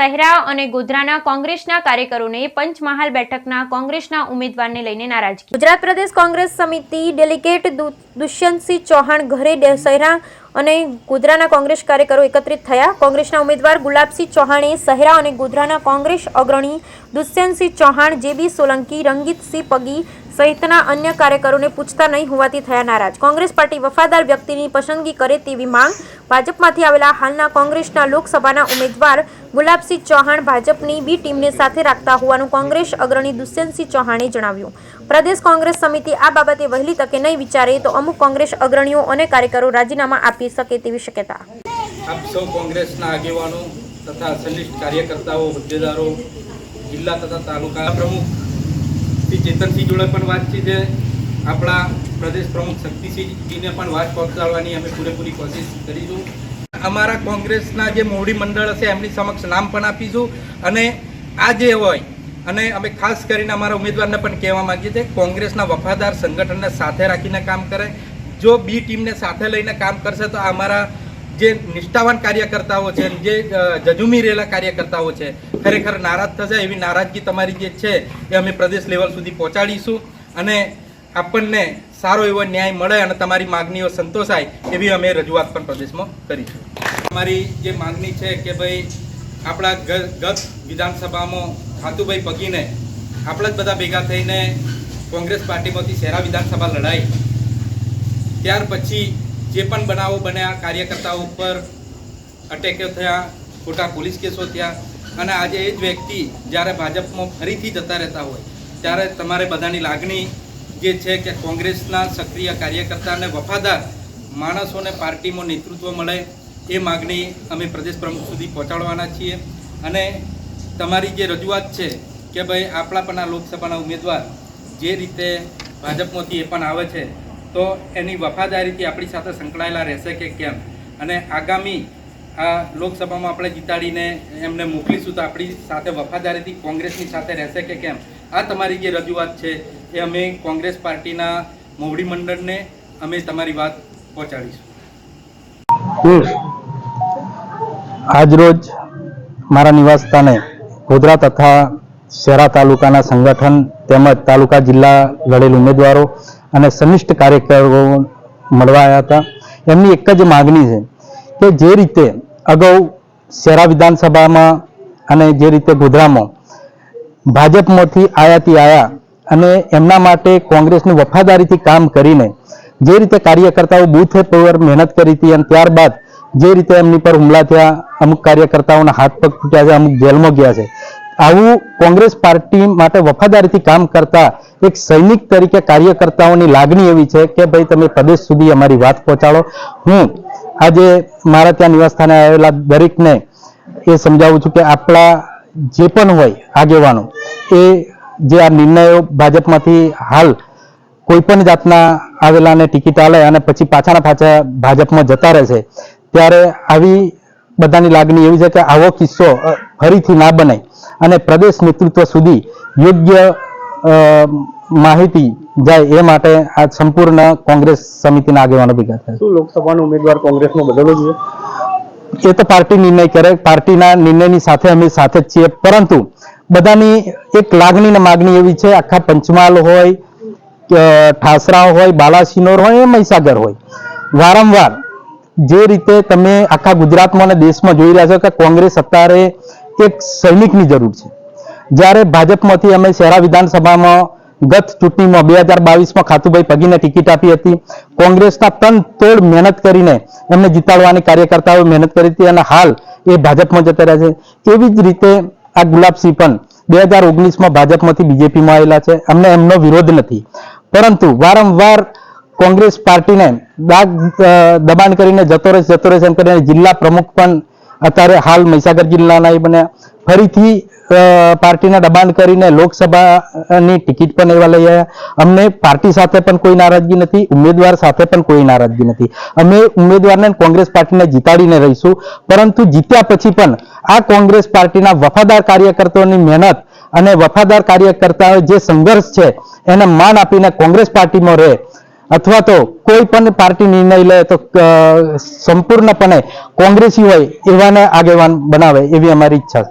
સહેરા અને ગોધરાના કોંગ્રેસના કાર્યકરોને પંચમહાલ બેઠકના કોંગ્રેસના ઉમેદવારને લઈને નારાજગી. ગુજરાત પ્રદેશ કોંગ્રેસ સમિતિ ડેલિગેટ દુષ્યંતસિંહ ચૌહાણ ઘરે સહેરા અને ગોધરાના કોંગ્રેસ કાર્યકરો એકત્રિત થયા. કોંગ્રેસના ઉમેદવાર ગુલાબસિંહ ચૌહાણે સહેરા અને ગોધરાના કોંગ્રેસ અગ્રણી દુષ્યંતસિંહ ચૌહાણ, જેબી સોલંકી, રંગીતસિંહ પગી સહિતના અન્ય કાર્યકરોને પૂછતા નહીં હોવાથી થયા નારાજ. કોંગ્રેસ પાર્ટી વફાદાર વ્યક્તિની પસંદગી કરે તેવી માંગ ભાજપમાંથી આવેલા હાલના કોંગ્રેસના લોકસભાના ઉમેદવાર ગુલાબસિંહ ચૌહાણ ભાજપની બી ટીમને સાથે રાખતા હોવાનું કોંગ્રેસ અગ્રણી દુષ્યંતસિંહ ચૌહાણે જણાવ્યું. પ્રદેશ કોંગ્રેસ સમિતિ આ બાબતે વહેલી તકે નહીં વિચારે તો અમુક કોંગ્રેસ અગ્રણીઓ અને કાર્યકરો રાજીનામા આપી શકે તેવી શક્યતા. સૌ કોંગ્રેસના આગેવાનો તથા કાર્યકર્તાઓ, હોદ્દેદારો, જિલ્લા તથા તાલુકા પ્રમુખ શ્રી ચેતનસિંહ જોડે પણ વાતચીત છે. આપણા પ્રદેશ પ્રમુખ શક્તિસિંહજીને પણ વાત પહોંચાડવાની અમે પૂરેપૂરી કોશિશ કરીશું. અમારા કોંગ્રેસના જે મોવડી મંડળ હશે એમની સમક્ષ નામ પણ આપીશું અને આ જે હોય અને અમે ખાસ કરીને અમારા ઉમેદવારને પણ કહેવા માંગીએ છીએ, કોંગ્રેસના વફાદાર સંગઠનને સાથે રાખીને કામ કરે. જો બી ટીમને સાથે લઈને કામ કરશે તો અમારા જે નિષ્ઠાવાન કાર્યકર્તાઓ છે, જે જજુમી રહેલા કાર્યકર્તાઓ છે, ખરેખર નારાજ થશે. એવી નારાજગી તમારી જે છે, એ અમે પ્રદેશ લેવલ સુધી પહોંચાડીશું અને આપણને સારો એવો ન્યાય મળે અને તમારી માગણીઓ સંતોષાય એવી અમે રજૂઆત પણ પ્રદેશમાં કરીશું. અમારી જે માગણી છે કે ભાઈ આપણા ગત વિધાનસભામાં ખાતુભાઈ પગીને આપણે જ બધા ભેગા થઈને કોંગ્રેસ પાર્ટીમાંથી શહેરા વિધાનસભા લડાઈ. ત્યાર પછી જે પણ બનાવો બન્યા, કાર્યકર્તાઓ ઉપર અટેકો થયા, ખોટા પોલીસ કેસો થયા અને આજે એ જ વ્યક્તિ જ્યારે ભાજપમાં ફરીથી જતા રહેતા હોય, ત્યારે તમારે બધાની લાગણી જે છે કે કોંગ્રેસના સક્રિય કાર્યકર્તા અને વફાદાર માણસોને પાર્ટીમાં નેતૃત્વ મળે, એ માગણી અમે પ્રદેશ પ્રમુખ સુધી પહોંચાડવાના છીએ. અને તમારી જે રજૂઆત છે કે ભાઈ આપણા પણ આ લોકસભાના ઉમેદવાર જે રીતે ભાજપમાંથી એ પણ આવે છે, તો એની વફાદારીથી આપણી સાથે સંકળાયેલા રહેશે કે કેમ? અને આગામી આ લોકસભામાં આપણે જીતાડીને એમને મોકલીશું તો આપણી સાથે વફાદારીથી કોંગ્રેસની સાથે રહેશે કે કેમ? આ તમારી જે રજૂઆત છે એ અમે કોંગ્રેસ પાર્ટીના મોવડી મંડળને અમે તમારી વાત પહોંચાડીશું. આજરોજ મારા નિવાસ સ્થાને ગોધરા તથા શહેરા તાલુકાના સંગઠન તેમજ તાલુકા જિલ્લા લડેલ ઉમેદવારો અને સનિષ્ઠ કાર્યકરો મળવા આવ્યા હતા. એમની એક જ માગણી છે કે જે રીતે અગાઉ શહેરા વિધાનસભામાં અને જે રીતે ગોધરામાં ભાજપમાંથી આયાથી આયા અને એમના માટે કોંગ્રેસની વફાદારીથી કામ કરીને જે રીતે કાર્યકર્તાઓ બૂથ પર મહેનત કરી હતી અને ત્યારબાદ જે રીતે એમની પર હુમલા થયા, અમુક કાર્યકર્તાઓના હાથ પગ તૂટ્યા છે, અમુક જેલમાં ગયા છે. આવું કોંગ્રેસ પાર્ટી માટે વફાદારીથી કામ કરતા એક સૈનિક તરીકે કાર્યકર્તાઓની લાગણી એવી છે કે ભાઈ તમે પ્રદેશ સુધી અમારી વાત પહોંચાડો. હું આજે મારા ત્યાં નિવાસસ્થાને આવેલા દરેકને એ સમજાવું છું કે આપણા જે પણ હોય આગેવાનો, એ જે આ નિર્ણયો ભાજપમાંથી હાલ કોઈ પણ જાતના આવેલાને ટિકિટ આલે અને પછી પાછાના પાછા ભાજપમાં જતા રહેશે, ત્યારે આવી બધાની લાગણી એવી છે કે આવો કિસ્સો ફરીથી ના બને અને પ્રદેશ નેતૃત્વ સુધી યોગ્ય માહિતી જાય એ માટે આ સંપૂર્ણ કોંગ્રેસ સમિતિના આગેવાનો ભેગા થયા શું લોકસભાનો ઉમેદવાર કોંગ્રેસનો બદલવો જોઈએ એ તો પાર્ટી નિર્ણય કરે પાર્ટીના નિર્ણયની સાથે અમે સાથે જ છીએ પરંતુ બધાની એક લાગણી ને માગણી એવી છે આખા પંચમહાલ હોય ઠાસરા હોય બાલાસિનોર હોય એ મહીસાગર હોય. વારંવાર જે રીતે તમે આખા ગુજરાતમાં અને દેશમાં જોઈ રહ્યા છો કે કોંગ્રેસ અત્યારે એક સૈનિકની જરૂર છે. જ્યારે ભાજપમાંથી અમે શહેરા વિધાનસભામાં ગત ચૂંટણીમાં બે હજાર બાવીસમાં ખાતુભાઈ પગીને ટિકિટ આપી હતી. કોંગ્રેસના તન તોડ મહેનત કરીને એમને જીતાડવાની કાર્યકર્તાઓએ મહેનત કરી હતી અને હાલ એ ભાજપમાં જતા રહ્યા છે. એવી જ રીતે આ ગુલાબસિંહ પણ બે હજાર ઓગણીસમાં ભાજપમાંથી બીજેપીમાં આવેલા છે. અમને એમનો વિરોધ નથી. પરંતુ વારંવાર કોંગ્રેસ પાર્ટીને દાગ દબાણ કરીને જતો રહેશે જતો રહેશે એમ કરીને જિલ્લા પ્રમુખ પણ અત્યારે હાલ મહીસાગર જિલ્લાના એ બન્યા ફરીથી પાર્ટીના દબાણ કરીને લોકસભાની ટિકિટ પણ એવા લઈ આવ્યા. અમને પાર્ટી સાથે પણ કોઈ નારાજગી નથી, ઉમેદવાર સાથે પણ કોઈ નારાજગી નથી. અમે ઉમેદવારને કોંગ્રેસ પાર્ટીને જીતાડીને રહીશું. પરંતુ જીત્યા પછી પણ આ કોંગ્રેસ પાર્ટીના વફાદાર કાર્યકર્તાઓની મહેનત અને વફાદાર કાર્યકર્તાઓ જે સંઘર્ષ છે, એને માન આપીને કોંગ્રેસ પાર્ટીમાં રહે. અથવા તો કોઈ પણ પાર્ટી નિર્ણય લે તો સંપૂર્ણપણે કોંગ્રેસી હોય એવાને આગેવાન બનાવે એવી અમારી ઈચ્છા